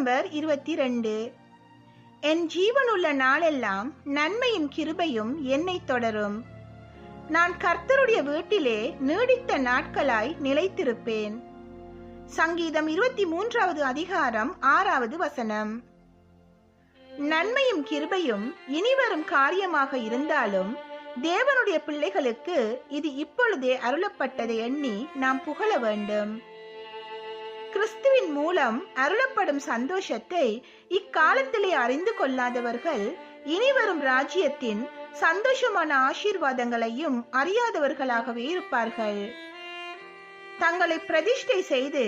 September இருபத்தி ரெண்டு என் ஜீவனுள்ள நாளெல்லாம் நன்மையும் கிருபையும் என்னை தொடரும். நான் கர்த்தருடைய வீட்டிலே நீடித்த நாட்களாய் நிலைத்திருப்பேன். சங்கீதம் இருபத்தி மூன்றாவது அதிகாரம் ஆறாவது வசனம். நன்மையும் கிருபையும் இனிவரும் காரியமாக இருந்தாலும் தேவனுடைய பிள்ளைகளுக்கு இது இப்பொழுதே அருளப்பட்டதை எண்ணி நாம் புகழ வேண்டும். கிறிஸ்துவின் மூலம் அருளப்படும் சந்தோஷத்தை இக்காலத்திலே அறிந்து கொள்ளாதவர்கள் இனிவரும் ராஜ்யத்தின் சந்தோஷமான ஆசீர்வாதங்களையும் அறியாதவர்களாகவே இருப்பார்கள். தங்களை பிரதிஷ்டை செய்து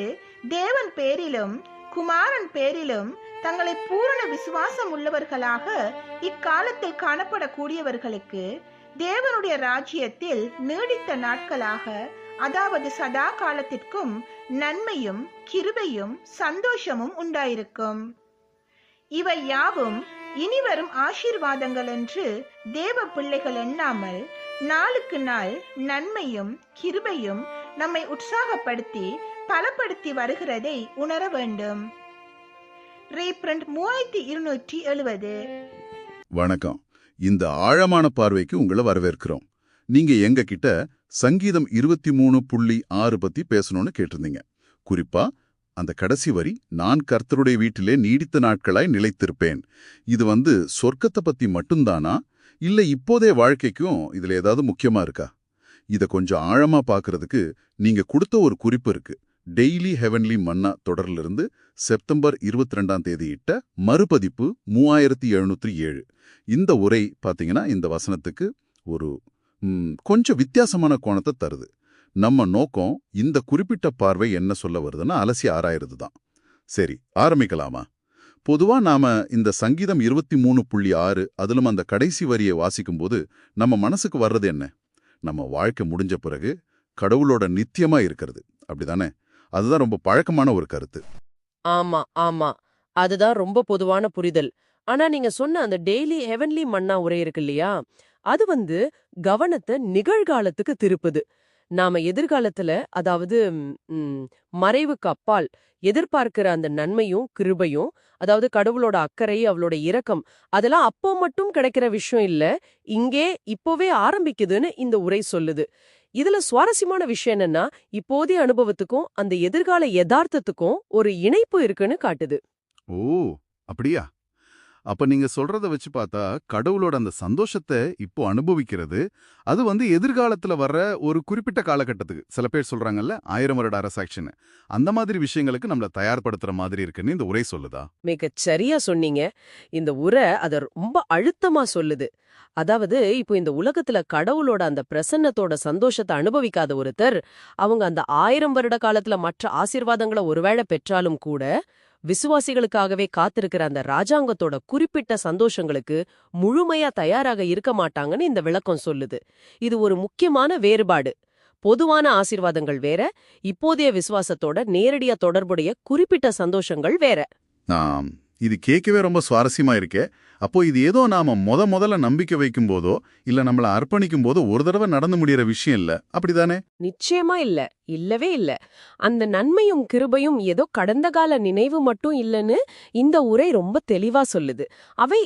தேவன் பேரிலும் குமாரன் பேரிலும் தங்களை பூரண விசுவாசம் உள்ளவர்களாக இக்காலத்தில் காணப்படக்கூடியவர்களுக்கு தேவனுடைய ராஜ்யத்தில் நீடித்த நாட்களாக அதாவது சதா காலத்திற்கும் நன்மையும் கிருபையும் சந்தோஷமும் உண்டாயிருக்கும். இவை யாவும் இனிவரும் ஆசீர்வாதங்கள் என்று தேவ பிள்ளைகள் எண்ணாமல் நாளுக்கு நாள் நன்மையும் கிருபையும் நம்மை உற்சாகப்படுத்தி பலப்படுத்தி வருகிறதை உணர வேண்டும். ரீப்ரண்ட் மூவாயிரத்தி இருநூற்றி எழுபது வணக்கம். இந்த ஆழமான பார்வைக்கு உங்களை வரவேற்கிறோம். நீங்க எங்க கிட்ட சங்கீதம் இருபத்தி மூணு புள்ளி ஆறு பத்தி பேசணும்னு கேட்டிருந்தீங்க. குறிப்பா அந்த கடைசி வரி நான் கர்த்தருடைய வீட்டிலே நீடித்த நாட்களாய் நிலைத்திருப்பேன். இது வந்து சொர்க்கத்தை பத்தி மட்டும்தானா? இல்ல இப்போதே வாழ்க்கைக்கும் இதுல ஏதாவது முக்கியமா இருக்கா? இத கொஞ்சம் ஆழமா பாக்குறதுக்கு நீங்க கொடுத்த ஒரு குறிப்பு இருக்கு. டெய்லி ஹெவன்லி மன்னா தொடரிலிருந்து செப்டம்பர் இருபத்தி ரெண்டாம் தேதி இட்ட மறுபதிப்பு மூவாயிரத்தி எழுநூற்றி ஏழு. இந்த உரை பாத்தீங்கன்னா இந்த வசனத்துக்கு ஒரு கொஞ்சம் வித்தியாசமான கோணத்தை தருது. நம்ம நோக்கம் இந்த குறிப்பிட்ட பார்வை என்ன சொல்ல வருதுன்னா அலசி ஆராயிறது தான். சரி ஆரம்பிக்கலாமா? பொதுவா நாம இந்த சங்கீதம் இருபத்தி மூணு புள்ளி ஆறு அதிலும் அந்த கடைசி வரியை வாசிக்கும்போது நம்ம மனசுக்கு வர்றது என்ன? நம்ம வாழ்க்கை முடிஞ்ச பிறகு கடவுளோட நித்தியமா இருக்கிறது. அப்படிதானே? அதுதான் ரொம்ப பழக்கமான ஒரு கருத்து. ஆமா ஆமா. அதுதான் ரொம்ப பொதுவான புரிதல். ஆனா நீங்க சொன்ன அந்த டெய்லி ஹெவன்லி மன்னா உரை இருக்கு இல்லையா? அது வந்து கவனத்தை நிகழ்காலத்துக்கு திருப்புது. நாம எதிர்காலத்துல அதாவது மறைவுக்கு அப்பால் எதிர்பார்க்கிற அந்த நன்மையும் கிருபையும் அதாவது கடவுளோட அக்கறை அவளோட இரக்கம் அதெல்லாம் அப்போ மட்டும் கிடைக்கிற விஷயம் இல்ல இங்கே இப்போவே ஆரம்பிக்குதுன்னு இந்த உரை சொல்லுது. இதுல சுவாரஸ்யமான விஷயம் என்னன்னா இப்போதைய அனுபவத்துக்கும் அந்த எதிர்கால யதார்த்தத்துக்கும் ஒரு இணைப்பு இருக்குன்னு காட்டுது. ஓ அப்படியா? அப்ப நீங்க சொல்றத வச்சு பார்த்தா கடவுளோட அந்த சந்தோஷத்தை இப்போ அனுபவிக்கிறது அது வந்து எதிர்காலத்துல வர்ற ஒரு குறிப்பிட்ட காலகட்டத்துக்கு. சில பேர் சொல்றாங்கல்ல ஆயிரம் வருட அரசாட்சின்னு அந்த மாதிரி விஷயங்களுக்கு நம்மள தயார்படுத்துற மாதிரி இருக்குன்னு இந்த உரை சொல்லுதா? மிக சரியா சொன்னீங்க. இந்த உரை அத ரொம்ப அழுத்தமா சொல்லுது. அதாவது இப்போ இந்த உலகத்துல கடவுளோட அந்த பிரசன்னத்தோட சந்தோஷத்தை அனுபவிக்காத ஒருத்தர் அவங்க அந்த ஆயிரம் வருட காலத்துல மற்ற ஆசீர்வாதங்களை ஒருவேளை பெற்றாலும் கூட விசுவாசிகளுக்காகவே காத்திருக்கிற அந்த ராஜாங்கத்தோட குறிப்பிட்ட சந்தோஷங்களுக்கு முழுமையா தயாராக இருக்க மாட்டாங்கன்னு இந்த விளக்கம் சொல்லுது. இது ஒரு முக்கியமான வேறுபாடு. பொதுவான ஆசீர்வாதங்கள் வேற இப்போதைய விசுவாசத்தோட நேரடியா தொடர்புடைய குறிப்பிட்ட சந்தோஷங்கள் வேற. ஆம், இது கேட்கவே ரொம்ப சுவாரஸ்யமா இருக்கே. அப்போ இது ஏதோ நாம முத முதல்ல நம்பிக்கை வைக்கும் போதோ இல்ல நம்மள அர்ப்பணிக்கும் போதோ ஒரு தடவை நடந்து முடியற விஷயம் இல்ல. அப்படிதானே? நிச்சயமா இல்ல. இல்லவே இல்ல. அந்த நன்மையும் கிருபையும் ஏதோ கடந்த கால நினைவு மட்டும் இல்லைன்னு இந்த உரை ரொம்ப தெளிவா சொல்லுது. அவை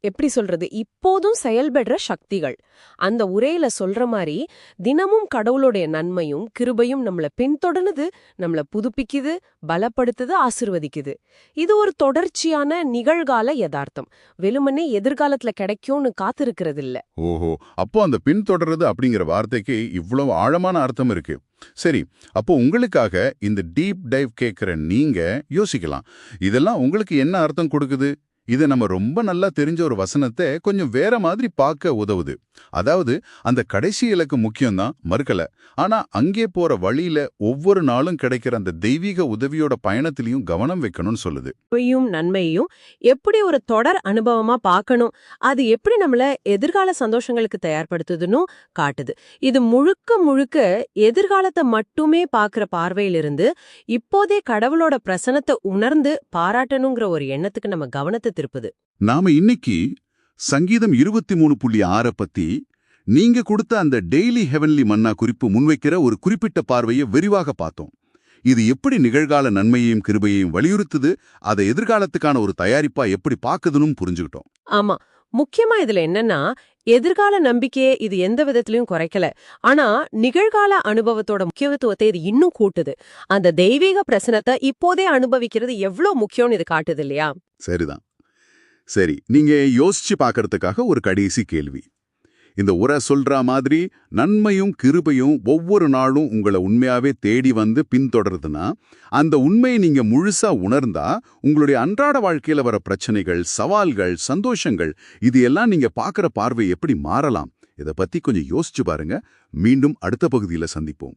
எப்படி சொல்றது? இப்போதும் செயல்படுற சக்திகள். அந்த உரையில சொல்ற மாதிரி தினமும் கடவுளுடைய நன்மையும் கிருபையும் நம்மள பின்தொடருது நம்மள புதுப்பிக்குது பலப்படுத்துது ஆசிர்வதிக்குது. இது ஒரு தொடர்ச்சியான நிகழ்கால யதார்த்தம். வெறுமனே எதிர்காலத்துல கிடைக்கும்னு காத்திருக்கிறது இல்ல ஓஹோ. அப்போ அந்த பின்தொடர்றது அப்படிங்கிற வார்த்தைக்கு இவ்வளவு ஆழமான அர்த்தம் இருக்கு. சரி அப்போ உங்களுக்காக இந்த டீப் டைவ் கேட்கிற நீங்க யோசிக்கலாம். இதெல்லாம் உங்களுக்கு என்ன அர்த்தம் கொடுக்குது? இது நம்ம ரொம்ப நல்லா தெரிஞ்ச ஒரு வசனத்தை கொஞ்சம் வேற மாதிரி பார்க்க உதவுது. அதாவது அந்த கடைசி இலக்கு முக்கியம்தான் மறுக்கல. ஆனா அங்கே போற வழியில ஒவ்வொரு நாளும் கிடைக்கிற அந்த தெய்வீக உதவியோட பயணத்திலையும் கவனம் வைக்கணும்னு சொல்லுது. கிருபையும் நன்மையும் எப்படி ஒரு தொடர் அனுபவமா பார்க்கணும் அது எப்படி நம்மள எதிர்கால சந்தோஷங்களுக்கு தயார்படுத்துதுன்னு காட்டுது. இது முழுக்க முழுக்க எதிர்காலத்தை மட்டுமே பார்க்கிற பார்வையிலிருந்து இப்போதே கடவுளோட பிரசனத்தை உணர்ந்து பாராட்டணுங்கிற ஒரு எண்ணத்துக்கு நம்ம கவனத்தை கவனத்தை திருப்புது நாம இன்னைக்கு சங்கீதம் இருபத்தி மூணு புள்ளி ஆறை பத்தி நீங்க கொடுத்த அந்த டெய்லி ஹெவன்லி மன்னா குறிப்பு முன்வைக்கிற ஒரு குறிப்பிட்ட பார்வையை விரிவாக பார்த்தோம். இது எப்படி நிகழ்கால நன்மையையும் கிருபையையும் வலியுறுத்துது அதை எதிர்காலத்துக்கான ஒரு தயாரிப்பா எப்படி பாக்குதுன்னு புரிஞ்சுக்கிட்டோம். ஆமா. முக்கியமா இதுல என்னன்னா எதிர்கால நம்பிக்கையே இது எந்த விதத்திலயும் குறைக்கல. ஆனா நிகழ்கால அனுபவத்தோட முக்கியத்துவத்தை இது இன்னும் கூட்டுது. அந்த தெய்வீக பிரசனத்தை இப்போதே அனுபவிக்கிறது எவ்வளவு முக்கியம்னு இது காட்டுது இல்லையா? சரிதான். சரி நீங்க யோசிச்சு பார்க்கறதுக்காக ஒரு கடைசி கேள்வி. இந்த உரை சொல்ற மாதிரி நன்மையும் கிருபையும் ஒவ்வொரு நாளும் உங்களை உண்மையாவே தேடி வந்து பின்தொடருதுன்னா அந்த உண்மையை நீங்க முழுசா உணர்ந்தா உங்களுடைய அன்றாட வாழ்க்கையில வர பிரச்சனைகள் சவால்கள் சந்தோஷங்கள் இது எல்லாம் நீங்க பார்க்குற பார்வை எப்படி மாறலாம்? இத பத்தி கொஞ்சம் யோசிச்சு பாருங்க. மீண்டும் அடுத்த பகுதியில சந்திப்போம்.